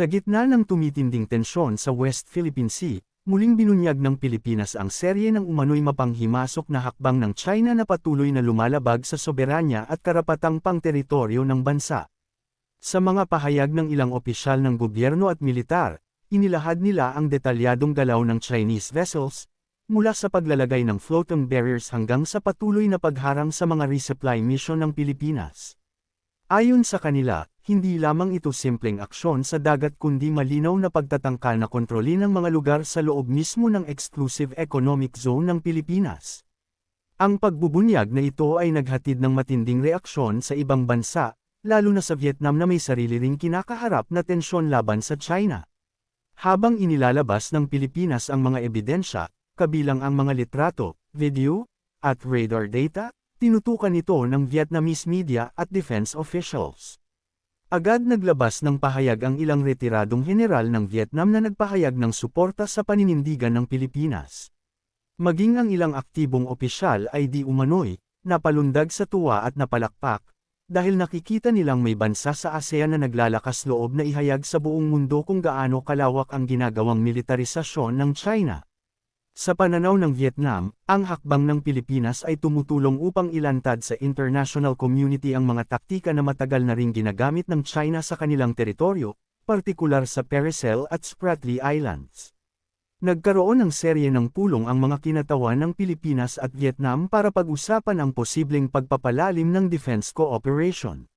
Sa gitna ng tumitinding tensyon sa West Philippine Sea, muling binunyag ng Pilipinas ang serye ng umano'y mapanghimasok na hakbang ng China na patuloy na lumalabag sa soberanya at karapatang pangteritoryo ng bansa. Sa mga pahayag ng ilang opisyal ng gobyerno at militar, inilahad nila ang detalyadong galaw ng Chinese vessels, mula sa paglalagay ng floating barriers hanggang sa patuloy na pagharang sa mga resupply mission ng Pilipinas. Ayon sa kanila, hindi lamang ito simpleng aksyon sa dagat kundi malinaw na pagtatangka na kontrolin ang mga lugar sa loob mismo ng exclusive economic zone ng Pilipinas. Ang pagbubunyag na ito ay naghatid ng matinding reaksyon sa ibang bansa, lalo na sa Vietnam na may sarili ring kinakaharap na tensyon laban sa China. Habang inilalabas ng Pilipinas ang mga ebidensya, kabilang ang mga litrato, video, at radar data, tinutukan ito ng Vietnamese media at defense officials. Agad naglabas ng pahayag ang ilang retiradong general ng Vietnam na nagpahayag ng suporta sa paninindigan ng Pilipinas. Maging ang ilang aktibong opisyal ay di umano'y, napalundag sa tuwa at napalakpak, dahil nakikita nilang may bansa sa ASEAN na naglalakas loob na ihayag sa buong mundo kung gaano kalawak ang ginagawang militarisasyon ng China. Sa pananaw ng Vietnam, ang hakbang ng Pilipinas ay tumutulong upang ilantad sa international community ang mga taktika na matagal na ring ginagamit ng China sa kanilang teritoryo, partikular sa Perecel at Spratly Islands. Nagkaroon ng serye ng pulong ang mga kinatawan ng Pilipinas at Vietnam para pag-usapan ang posibleng pagpapalalim ng defense cooperation.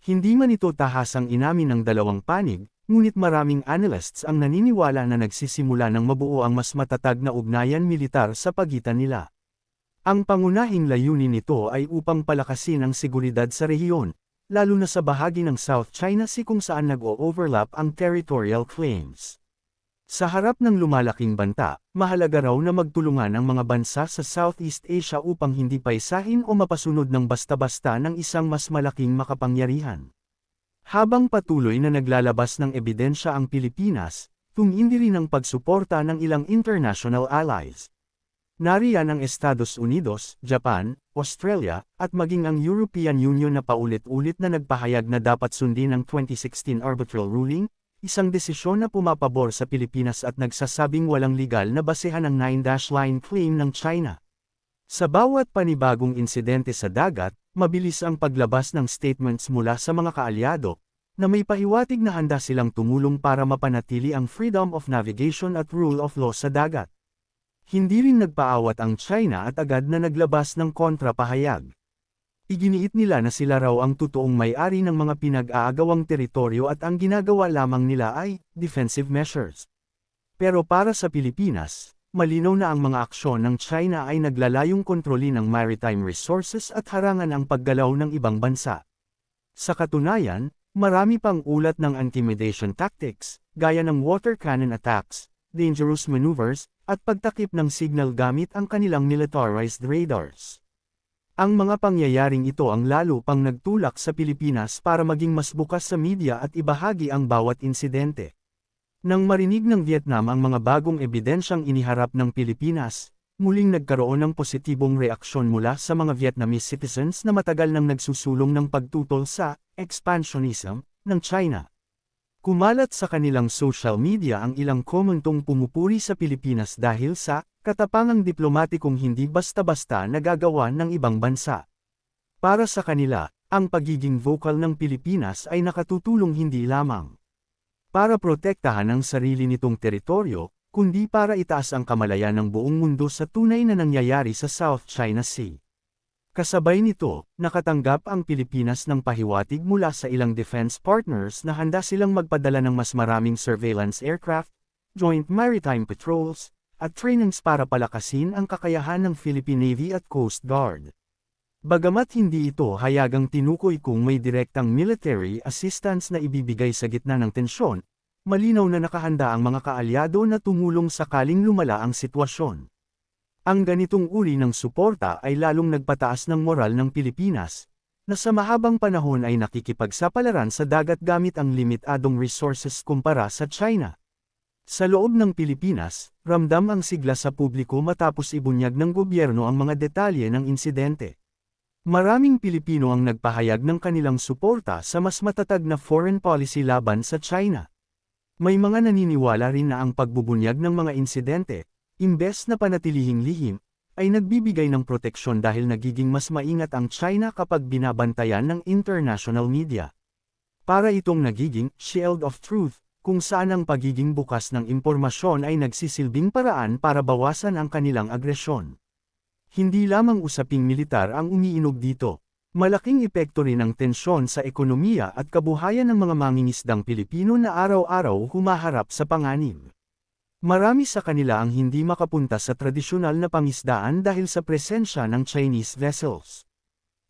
Hindi man ito tahasang inamin ng dalawang panig, Ngunit maraming analysts ang naniniwala na nagsisimula ng mabuo ang mas matatag na ugnayan militar sa pagitan nila. Ang pangunahing layunin nito ay upang palakasin ang seguridad sa rehiyon, lalo na sa bahagi ng South China Sea kung saan nag-o-overlap ang territorial claims. Sa harap ng lumalaking banta, mahalaga raw na magtulungan ang mga bansa sa Southeast Asia upang hindi paisahin o mapasunod ng basta-basta ng isang mas malaking makapangyarihan. Habang patuloy na naglalabas ng ebidensya ang Pilipinas, tumindi rin ang pagsuporta ng ilang international allies. Nariyan ang Estados Unidos, Japan, Australia, at maging ang European Union na paulit-ulit na nagpahayag na dapat sundin ang 2016 arbitral ruling, isang desisyon na pumapabor sa Pilipinas at nagsasabing walang legal na basehan ang 9-line claim ng China. Sa bawat panibagong insidente sa dagat, mabilis ang paglabas ng statements mula sa mga kaalyado, na may pahiwatig na handa silang tumulong para mapanatili ang freedom of navigation at rule of law sa dagat. Hindi rin nagpaawat ang China at agad na naglabas ng kontrapahayag. Iginiit nila na sila raw ang totoong may-ari ng mga pinag-aagawang teritoryo at ang ginagawa lamang nila ay defensive measures. Pero para sa Pilipinas, malinaw na ang mga aksyon ng China ay naglalayong kontrolin ang maritime resources at harangan ang paggalaw ng ibang bansa. Sa katunayan, marami pang ulat ng intimidation tactics, gaya ng water cannon attacks, dangerous maneuvers, at pagtakip ng signal gamit ang kanilang militarized radars. Ang mga pangyayaring ito ang lalo pang nagtulak sa Pilipinas para maging mas bukas sa media at ibahagi ang bawat insidente. Nang marinig ng Vietnam ang mga bagong ebidensyang iniharap ng Pilipinas, muling nagkaroon ng positibong reaksyon mula sa mga Vietnamese citizens na matagal nang nagsusulong ng pagtutol sa expansionism ng China. Kumalat sa kanilang social media ang ilang komentong pumupuri sa Pilipinas dahil sa katapangang diplomatikong hindi basta-basta nagagawa ng ibang bansa. Para sa kanila, ang pagiging vocal ng Pilipinas ay nakatutulong hindi lamang para protektahan ang sarili nitong teritoryo, kundi para itaas ang kamalayan ng buong mundo sa tunay na nangyayari sa South China Sea. Kasabay nito, nakatanggap ang Pilipinas ng pahiwatig mula sa ilang defense partners na handa silang magpadala ng mas maraming surveillance aircraft, joint maritime patrols, at trainings para palakasin ang kakayahan ng Philippine Navy at Coast Guard. Bagamat hindi ito hayagang tinukoy kung may direktang military assistance na ibibigay sa gitna ng tensyon, malinaw na nakahanda ang mga kaalyado na tumulong sakaling lumala ang sitwasyon. Ang ganitong uri ng suporta ay lalong nagpataas ng moral ng Pilipinas, na sa mahabang panahon ay nakikipagsapalaran sa dagat gamit ang limitadong resources kumpara sa China. Sa loob ng Pilipinas, ramdam ang sigla sa publiko matapos ibunyag ng gobyerno ang mga detalye ng insidente. Maraming Pilipino ang nagpahayag ng kanilang suporta sa mas matatag na foreign policy laban sa China. May mga naniniwala rin na ang pagbubunyag ng mga insidente, imbes na panatilihing lihim, ay nagbibigay ng proteksyon dahil nagiging mas maingat ang China kapag binabantayan ng international media. Para itong nagiging shield of truth, kung saan ang pagiging bukas ng impormasyon ay nagsisilbing paraan para bawasan ang kanilang agresyon. Hindi lamang usaping militar ang umiinog dito. Malaking epekto rin ang tensyon sa ekonomiya at kabuhayan ng mga mangingisdang Pilipino na araw-araw humaharap sa panganib. Marami sa kanila ang hindi makapunta sa tradisyonal na pangisdaan dahil sa presensya ng Chinese vessels.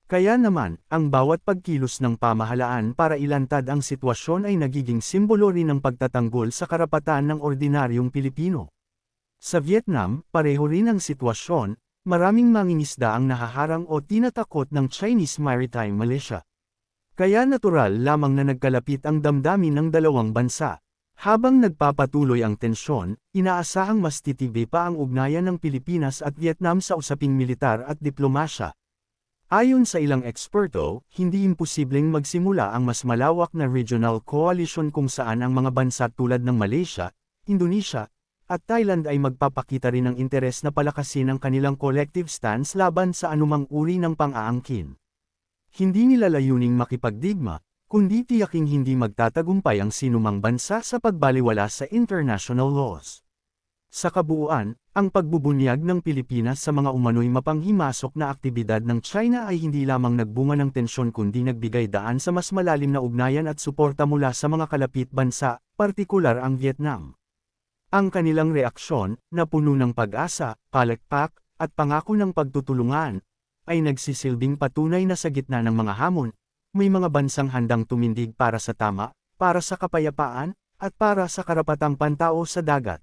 Kaya naman, ang bawat pagkilos ng pamahalaan para ilantad ang sitwasyon ay nagiging simbolo rin ng pagtatanggol sa karapatan ng ordinaryong Pilipino. Sa Vietnam, pareho rin ang sitwasyon, maraming mangingisda ang nahaharang o tinatakot ng Chinese Maritime Militia. Kaya natural lamang na nagkalapit ang damdamin ng dalawang bansa. Habang nagpapatuloy ang tensyon, inaasahang mas titibi pa ang ugnayan ng Pilipinas at Vietnam sa usaping militar at diplomasya. Ayon sa ilang eksperto, hindi imposibleng magsimula ang mas malawak na regional coalition kung saan ang mga bansa tulad ng Malaysia, Indonesia, at Thailand ay magpapakita rin ng interes na palakasin ang kanilang collective stance laban sa anumang uri ng pang-aangkin. Hindi nila layuning makipagdigma, kundi tiyaking hindi magtatagumpay ang sinumang bansa sa pagbaliwala sa international laws. Sa kabuuan, ang pagbubunyag ng Pilipinas sa mga umano'y mapanghimasok na aktibidad ng China ay hindi lamang nagbunga ng tensyon kundi nagbigay daan sa mas malalim na ugnayan at suporta mula sa mga kalapit bansa, partikular ang Vietnam. Ang kanilang reaksyon, na puno ng pag-asa, palakpak, at pangako ng pagtutulungan, ay nagsisilbing patunay na sa gitna ng mga hamon, may mga bansang handang tumindig para sa tama, para sa kapayapaan, at para sa karapatang pantao sa dagat.